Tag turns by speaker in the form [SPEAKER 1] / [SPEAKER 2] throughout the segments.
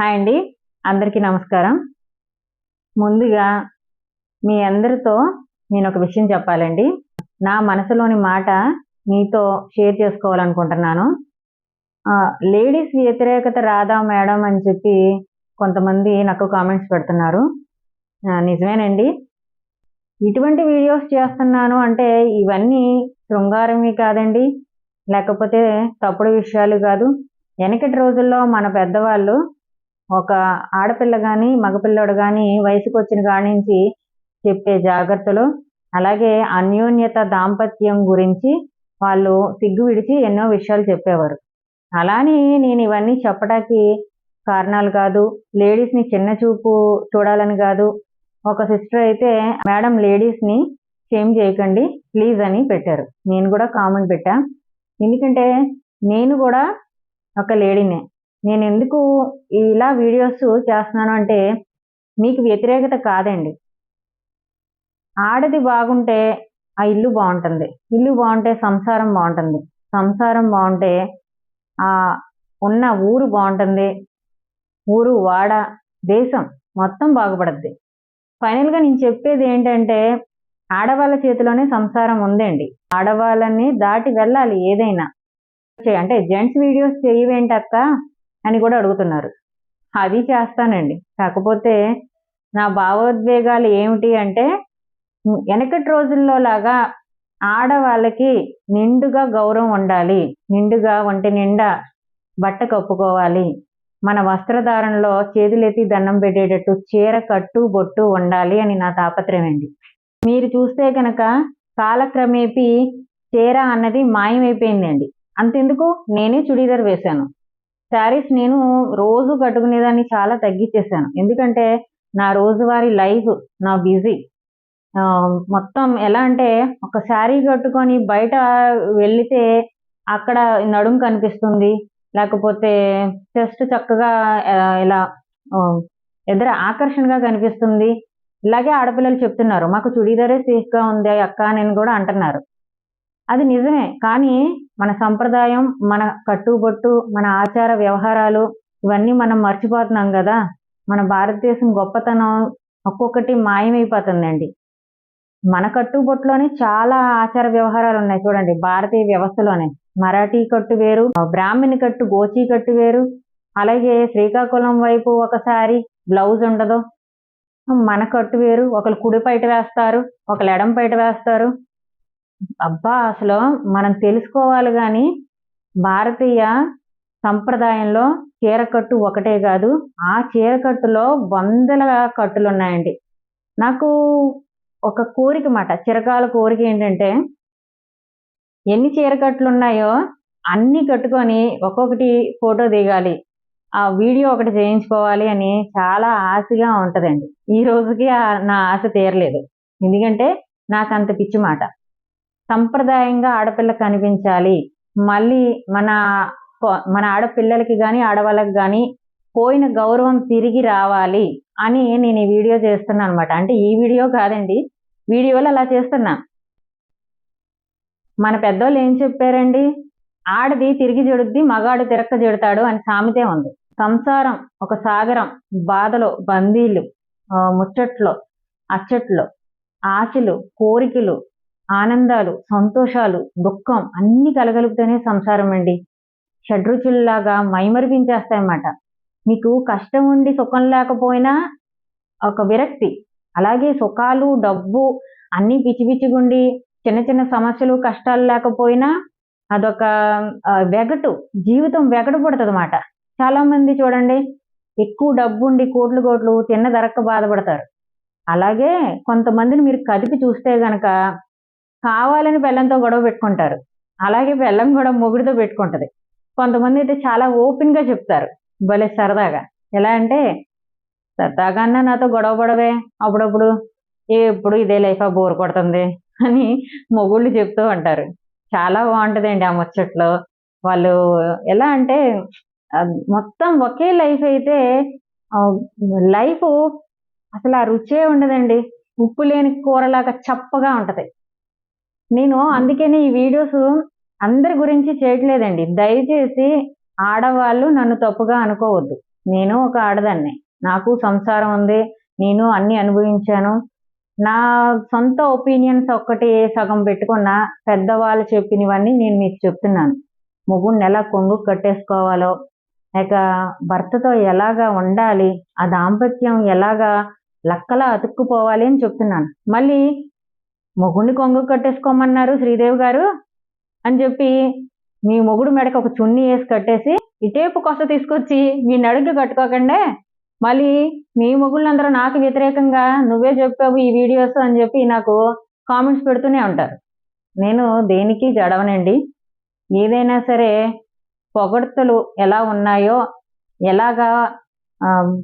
[SPEAKER 1] Hi అండి. అందరికీ నమస్కారం. ముందుగా మీ అందరితో నేను ఒక విషయం చెప్పాలండి. నా మనసులోని మాట మీతో షేర్ చేసుకోవాలనుకుంటున్నాను. లేడీస్ వ్యతిరేకత రాదా మేడం అని చెప్పి కొంతమంది నాకు కామెంట్స్ పెడుతున్నారు. నిజమేనండి. ఇటువంటి వీడియోస్ చేస్తున్నాను అంటే ఇవన్నీ శృంగారమే కాదండి. లేకపోతే తప్పుడు విషయాలు కాదు. వెనకటి రోజుల్లో మన పెద్దవాళ్ళు ఒక ఆడపిల్ల కానీ మగపిల్లడు కానీ వయసుకు వచ్చిన కాడి నుంచి చెప్పే జాగ్రత్తలు అలాగే అన్యోన్యత దాంపత్యం గురించి వాళ్ళు సిగ్గు విడిచి ఎన్నో విషయాలు చెప్పేవారు. అలానే నేను ఇవన్నీ చెప్పడానికి కారణాలు కాదు. లేడీస్ని చిన్న చూపు చూడాలని కాదు. ఒక సిస్టర్ అయితే మేడం లేడీస్ని షేమ్ చేయకండి ప్లీజ్ అని పెట్టారు. నేను కూడా కామెంట్ పెట్టా. ఎందుకంటే నేను కూడా ఒక లేడీనే. నేను ఎందుకు ఇలా వీడియోస్ చేస్తున్నాను అంటే మీకు వ్యతిరేకత కాదండి. ఆడది బాగుంటే ఆ ఇల్లు బాగుంటుంది. ఇల్లు బాగుంటే సంసారం బాగుంటుంది. సంసారం బాగుంటే ఆ ఉన్న ఊరు బాగుంటుంది. ఊరు వాడ దేశం మొత్తం బాగుపడుద్ది. ఫైనల్గా నేను చెప్పేది ఏంటంటే ఆడవాళ్ళ చేతిలోనే సంసారం ఉందండి. ఆడవాళ్ళని దాటి వెళ్ళాలి ఏదైనా. అంటే జెంట్స్ వీడియోస్ చేయవేంటక్క? అని కూడా అడుగుతున్నారు. అది చేస్తానండి. కాకపోతే నా భావోద్వేగాలు ఏమిటి అంటే వెనకటి రోజుల్లో లాగా ఆడవాళ్ళకి నిండుగా గౌరవం ఉండాలి. నిండుగా ఒంటి నిండా బట్ట కప్పుకోవాలి. మన వస్త్రధారణలో చేతులెత్తి దండం పెట్టేటట్టు చీర కట్టు బొట్టు ఉండాలి అని నా తాపత్రయం అండి. మీరు చూస్తే కనుక కాలక్రమేపీ చీర అన్నది మాయమైపోయిందండి. అంతెందుకు? నేనే చుడీదార్ వేశాను. శారీస్ నేను రోజు కట్టుకునేదాన్ని చాలా తగ్గించేశాను. ఎందుకంటే నా రోజువారీ లైఫ్ నా బిజీ. మొత్తం ఎలా అంటే ఒక శారీ కట్టుకొని బయట వెళితే అక్కడ నడుం కనిపిస్తుంది. లేకపోతే చెస్ట్ చక్కగా ఇలా ఎదురు ఎదుర ఆకర్షణగా కనిపిస్తుంది. ఇలాగే ఆడపిల్లలు చెప్తున్నారు మాకు చుడీదారే సేఫ్గా ఉంది అక్క నేను కూడా అంటున్నారు. అది నిజమే. కానీ మన సంప్రదాయం మన కట్టుబొట్టు మన ఆచార వ్యవహారాలు ఇవన్నీ మనం మర్చిపోతున్నాం కదా. మన భారతదేశం గొప్పతనం ఒక్కొక్కటి మాయమైపోతుందండి. మన కట్టుబొట్టులోనే చాలా ఆచార వ్యవహారాలు ఉన్నాయి. చూడండి భారతీయ వ్యవస్థలోనే. మరాఠీ కట్టు వేరు బ్రాహ్మణి కట్టు గోచీ కట్టు వేరు. అలాగే శ్రీకాకుళం వైపు ఒకసారి బ్లౌజ్ ఉండదు. మన కట్టు వేరు. ఒకరు కుడి పైట వేస్తారు ఒకరు ఎడం పైట వేస్తారు. అబ్బా అసలు మనం తెలుసుకోవాలి కానీ భారతీయ సంప్రదాయంలో చీరకట్టు ఒకటే కాదు ఆ చీరకట్టులో వందల కట్టులు ఉన్నాయండి నాకు ఒక కోరిక మాట చిరకాల కోరిక ఏంటంటే ఎన్ని చీరకట్లు ఉన్నాయో అన్ని కట్టుకొని ఒక్కొక్కటి ఫోటో దిగాలి ఆ వీడియో ఒకటి చేయించుకోవాలి అని చాలా ఆశగా ఉంటుందండి. ఈ రోజుకి నా ఆశ తీరలేదు. ఎందుకంటే నాకు అంత పిచ్చి మాట. సంప్రదాయంగా ఆడపిల్ల కనిపించాలి. మళ్ళీ మన మన ఆడపిల్లలకి కానీ ఆడవాళ్ళకి కానీ పోయిన గౌరవం తిరిగి రావాలి అని నేను ఈ వీడియో చేస్తున్నాను అనమాట అంటే ఈ వీడియో కాదండి వీడియోలు అలా చేస్తున్నా. మన పెద్దోళ్ళు ఏం చెప్పారండి? ఆడది తిరిగి చెడుద్ది మగాడు తిరక్క చెడతాడు అని సామెతే ఉంది. సంసారం ఒక సాగరం బాధలు బందీలు ముచ్చట్లు అచ్చట్లు ఆశలు కోరికలు ఆనందాలు సంతోషాలు దుఃఖం అన్ని కలగలుగుతూనే సంసారం అండి. షడ్రుచుల్లాగా మైమరిపించేస్తాయన్నమాట. మీకు కష్టం ఉండి సుఖం లేకపోయినా ఒక విరక్తి అలాగే సుఖాలు డబ్బు అన్ని పిచ్చి పిచ్చిగుండి చిన్న చిన్న సమస్యలు కష్టాలు లేకపోయినా అదొక వెగటు జీవితం వెగటు పుడుతుంది అన్నమాట చాలా మంది చూడండి ఎక్కువ డబ్బు ఉండి కోట్లు కోట్లు తిన్న ధరక్క బాధపడతారు. అలాగే కొంతమందిని మీరు కదిపి చూస్తే గనక కావాలని బెల్లంతో గొడవ పెట్టుకుంటారు. అలాగే బెల్లం కూడా మొగుడితో పెట్టుకుంటది. కొంతమంది అయితే చాలా ఓపెన్గా చెప్తారు. భలే సరదాగా. ఎలా అంటే సరదాగా నాతో గొడవ పడవే అప్పుడప్పుడు. ఎప్పుడు ఇదే లైఫ్ ఆ బోర్ కొడుతుంది అని మొగుళ్ళు చెప్తూ ఉంటారు. చాలా బాగుంటదండి ఆ ముచ్చట్లో. వాళ్ళు ఎలా అంటే మొత్తం ఒకే లైఫ్ అయితే లైఫ్ అసలు ఆ రుచే ఉండదండి. ఉప్పు లేని కూరలాగా చప్పగా ఉంటది. నేను అందుకని ఈ వీడియోస్ అందరి గురించి చేయట్లేదండి. దయచేసి ఆడవాళ్ళు నన్ను తప్పుగా అనుకోవద్దు. నేను ఒక ఆడదాన్ని. నాకు సంసారం ఉంది. నేను అన్ని అనుభవించాను. నా సొంత ఒపీనియన్స్ ఒక్కటి సగం పెట్టుకున్న పెద్దవాళ్ళు చెప్పినవన్నీ నేను మీకు చెప్తున్నాను. మొగుడిని ఎలా కొంగు కట్టేసుకోవాలో లేక భర్తతో ఎలాగా ఉండాలి ఆ దాంపత్యం ఎలాగా లక్కలా అతుక్కుపోవాలి అని చెప్తున్నాను. మళ్ళీ మొగుడిని కొంగు కట్టేసుకోమన్నారు శ్రీదేవి గారు అని చెప్పి మీ మొగుడు మెడకు ఒక చున్నీ వేసి కట్టేసి ఇటేపు కొస తీసుకొచ్చి మీ నడుగు కట్టుకోకండే. మళ్ళీ మీ మొగుళ్ళందరూ నాకు వ్యతిరేకంగా నువ్వే చెప్పావు ఈ వీడియోస్ అని చెప్పి నాకు కామెంట్స్ పెడుతూనే ఉంటారు. నేను దేనికి జడవనండి ఏదైనా సరే పొగడ్తలు ఎలా ఉన్నాయో ఎలాగా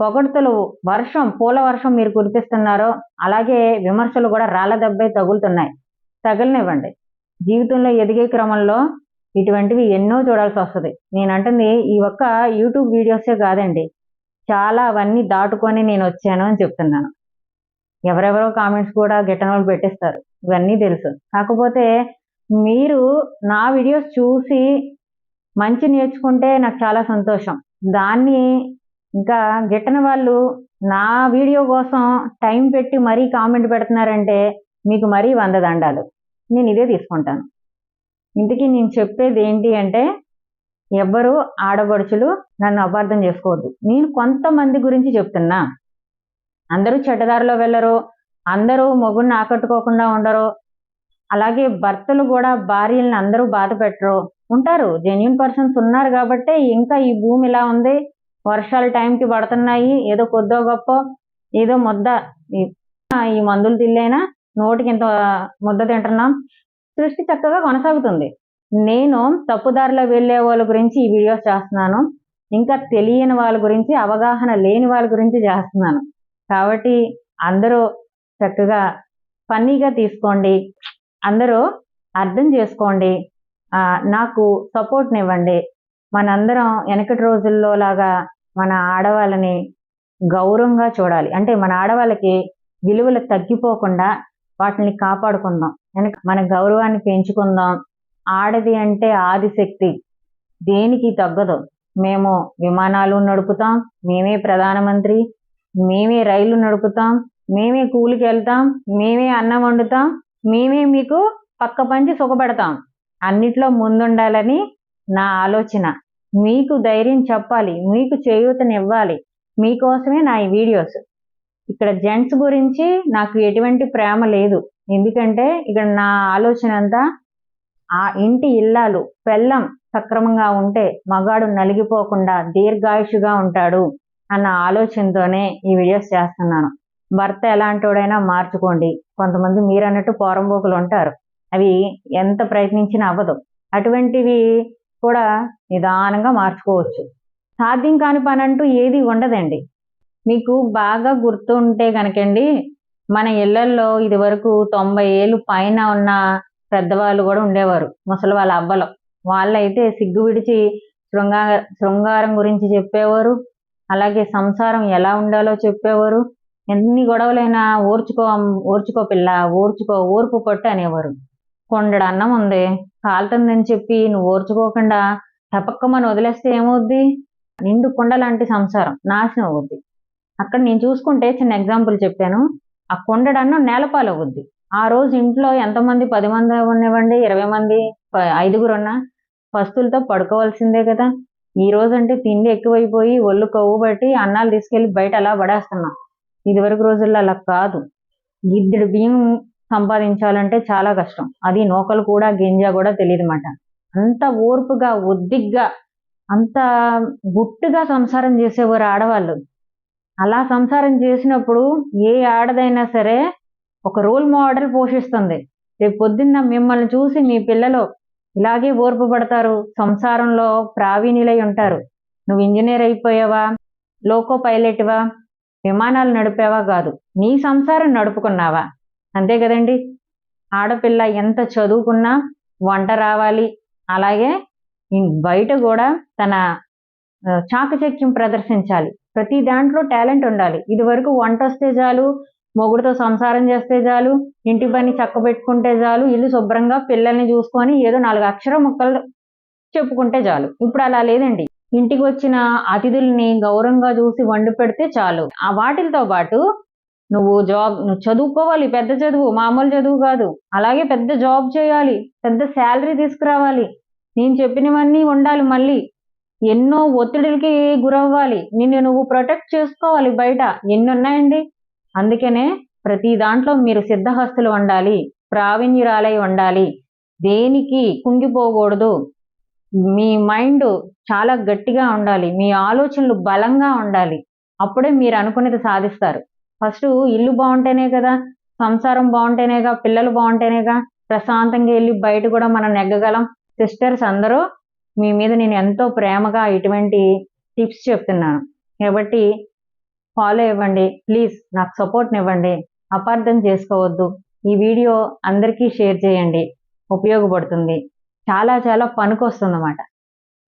[SPEAKER 1] పొగడ్తలు వర్షం పూల వర్షం మీరు కురిపిస్తున్నారో అలాగే విమర్శలు కూడా రాళ్ళ దెబ్బే తగులుతున్నాయి. తగలనివ్వండి. జీవితంలో ఎదిగే క్రమంలో ఇటువంటివి ఎన్నో చూడాల్సి వస్తుంది. నేను అంటుంది ఈ ఒక్క యూట్యూబ్ వీడియోసే కాదండి. చాలా అవన్నీ దాటుకొని నేను వచ్చాను అని చెప్తున్నాను. ఎవరెవరో కామెంట్స్ కూడా గిట్టనోళ్ళు పెట్టేస్తారు. ఇవన్నీ తెలుసు. కాకపోతే మీరు నా వీడియోస్ చూసి మంచి నేర్చుకుంటే నాకు చాలా సంతోషం. దాన్ని ఇంకా గిట్టని వాళ్ళు నా వీడియో కోసం టైం పెట్టి మరీ కామెంట్ పెడుతున్నారంటే మీకు మరీ వంద దండాలు. నేను ఇదే తీసుకుంటాను. ఇంతకీ నేను చెప్పేది ఏంటి అంటే ఎవ్వరు ఆడపడుచులు నన్ను అపార్థం చేసుకోవద్దు. నేను కొంతమంది గురించి చెప్తున్నా. అందరూ చెడ్డదారిలో వెళ్ళరు. అందరూ మొగుడిని ఆకట్టుకోకుండా ఉండరు. అలాగే భర్తలు కూడా భార్యలను అందరూ బాధ పెట్టరు. ఉంటారు. జెన్యున్ పర్సన్స్ ఉన్నారు కాబట్టి ఇంకా ఈ భూమి ఇలా ఉంది. వర్షాలు టైంకి పడుతున్నాయి. ఏదో కొద్దో గొప్ప ఏదో ముద్ద. ఈ- మందులు తిల్లైనా నోటికి ఇంత ముద్ద తింటున్నాం. సృష్టి చక్కగా కొనసాగుతుంది. నేను తప్పుదారిలో వెళ్ళే వాళ్ళ గురించి ఈ వీడియోస్ చేస్తున్నాను. ఇంకా తెలియని వాళ్ళ గురించి అవగాహన లేని వాళ్ళ గురించి చేస్తున్నాను. కాబట్టి అందరూ చక్కగా ఫన్నీగా తీసుకోండి. అందరూ అర్థం చేసుకోండి. నాకు నాకు సపోర్ట్నివ్వండి మనందరం వెనకటి రోజుల్లో లాగా మన ఆడవాళ్ళని గౌరవంగా చూడాలి. అంటే మన ఆడవాళ్ళకి విలువలు తగ్గిపోకుండా వాటిని కాపాడుకుందాం. వెనక మన గౌరవాన్ని పెంచుకుందాం. ఆడది అంటే ఆదిశక్తి. దేనికి తగ్గదు. మేము విమానాలు నడుపుతాం. మేమే ప్రధానమంత్రి. మేమే రైలు నడుపుతాం. మేమే కూలికి వెళ్తాం. మేమే అన్నం వండుతాం. మేమే మీకు పక్క పంచి సుఖపెడతాం. అన్నిట్లో ముందుండాలని నా ఆలోచన. మీకు ధైర్యం చెప్పాలి. మీకు చేయూతనివ్వాలి. మీకోసమే నా ఈ వీడియోస్. ఇక్కడ జెంట్స్ గురించి నాకు ఎటువంటి ప్రేమ లేదు. ఎందుకంటే ఇక్కడ నా ఆలోచన అంతా ఆ ఇంటి ఇల్లాలు పెళ్ళం సక్రమంగా ఉంటే మగాడు నలిగిపోకుండా దీర్ఘాయుషుగా ఉంటాడు అన్న ఆలోచనతోనే ఈ వీడియోస్ చేస్తున్నాను. భర్త ఎలాంటివాడైనా మార్చుకోండి. కొంతమంది మీరు అన్నట్టు పోరంబోకులు ఉంటారు. అవి ఎంత ప్రయత్నించినా అవ్వదు. అటువంటివి కూడా నిదానంగా మార్చుకోవచ్చు. సాధ్యం కాని పని అంటూ ఏది ఉండదండి. మీకు బాగా గుర్తు ఉంటే కనుకండి మన ఇళ్ళల్లో ఇదివరకు తొంభై ఏళ్ళు పైన ఉన్న పెద్దవాళ్ళు కూడా ఉండేవారు. ముసలి వాళ్ళ అబ్బలు. వాళ్ళైతే సిగ్గు విడిచి శృంగార శృంగారం గురించి చెప్పేవారు. అలాగే సంసారం ఎలా ఉండాలో చెప్పేవారు. ఎన్ని గొడవలైనా ఓర్చుకో ఓర్చుకో పిల్ల ఓర్చుకో ఓర్పు పట్టు అనేవారు. కొండడు అన్నం ఉంది. కాలుతుందని చెప్పి నువ్వు ఓర్చుకోకుండా టపక్కమని వదిలేస్తే ఏమవుద్ది? నిండు కొండ లాంటి సంసారం నాశనం అవుద్ది. అక్కడ నేను చూసుకుంటే చిన్న ఎగ్జాంపుల్ చెప్పాను. ఆ కొండడు నేలపాలు అవుద్ది ఆ రోజు ఇంట్లో ఎంతమంది? పది మంది ఉండేవండి ఇరవై మంది? ప- ఐదుగురు ఉన్నా పస్తులతో పడుకోవాల్సిందే కదా. ఈ రోజు అంటే తిండి ఎక్కువైపోయి ఒళ్ళు కొవ్వు బట్టి అన్నాలు తీసుకెళ్ళి బయట అలా పడేస్తున్నాం. ఇదివరకు రోజుల్లో అలా కాదు. గిద్దెడు బియ్యం సంపాదించాలంటే చాలా కష్టం. అది నూకలు కూడా గింజ కూడా తెలియదు అన్నమాట అంత ఓర్పుగా ఒద్దిగ్గా అంత గుట్టుగా సంసారం చేసేవారు ఆడవాళ్ళు. అలా సంసారం చేసినప్పుడు ఏ ఆడదైనా సరే ఒక రోల్ మోడల్ పోషిస్తుంది. రేపు పొద్దున్న మిమ్మల్ని చూసి మీ పిల్లలు ఇలాగే ఓర్పు పడతారు. సంసారంలో ప్రావీణ్యులై ఉంటారు. నువ్వు ఇంజనీర్ అయిపోయావా? లోకో పైలట్వా? విమానాలు నడిపేవా కాదు. నీ సంసారం నడుపుకున్నావా? అంతే కదండి. ఆడపిల్ల ఎంత చదువుకున్నా వంట రావాలి. అలాగే బయట కూడా తన చాకచక్యం ప్రదర్శించాలి. ప్రతి దాంట్లో టాలెంట్ ఉండాలి. ఇది వరకు వంట వస్తే చాలు మొగుడితో సంసారం చేస్తే చాలు ఇంటి పని చక్కబెట్టుకుంటే చాలు ఇల్లు శుభ్రంగా పిల్లల్ని చూసుకొని ఏదో నాలుగు అక్షర ముక్కలు చెప్పుకుంటే చాలు. ఇప్పుడు అలా లేదండి. ఇంటికి వచ్చిన అతిథుల్ని గౌరవంగా చూసి వండి పెడితే చాలు. ఆ వాటిలతో పాటు నువ్వు జాబ్ నువ్వు చదువుకోవాలి పెద్ద చదువు మామూలు చదువు కాదు. అలాగే పెద్ద జాబ్ చేయాలి పెద్ద శాలరీ తీసుకురావాలి. నేను చెప్పినవన్నీ ఉండాలి మళ్ళీ. ఎన్నో ఒత్తిడిలకి గురవ్వాలి. నిన్ను నువ్వు ప్రొటెక్ట్ చేసుకోవాలి బయట. ఎన్ని ఉన్నాయండి అందుకనే ప్రతి దాంట్లో మీరు సిద్ధహస్తులు ఉండాలి ప్రావీణ్యురాలై ఉండాలి. దేనికి కుంగిపోకూడదు. మీ మైండ్ చాలా గట్టిగా ఉండాలి. మీ ఆలోచనలు బలంగా ఉండాలి. అప్పుడే మీరు అనుకున్నది సాధిస్తారు. ఫస్ట్ ఇల్లు బాగుంటేనే కదా సంసారం బాగుంటేనేగా పిల్లలు బాగుంటేనేగా ప్రశాంతంగా వెళ్ళి బయట కూడా మనం నెగ్గగలం. సిస్టర్స్ అందరూ మీ మీద నేను ఎంతో ప్రేమగా ఇటువంటి టిప్స్ చెప్తున్నాను. కాబట్టి ఫాలో ఇవ్వండి ప్లీజ్ నాకు సపోర్ట్నివ్వండి అపార్థం చేసుకోవద్దు. ఈ వీడియో అందరికీ షేర్ చేయండి ఉపయోగపడుతుంది. చాలా చాలా పనికొస్తుంది అన్నమాట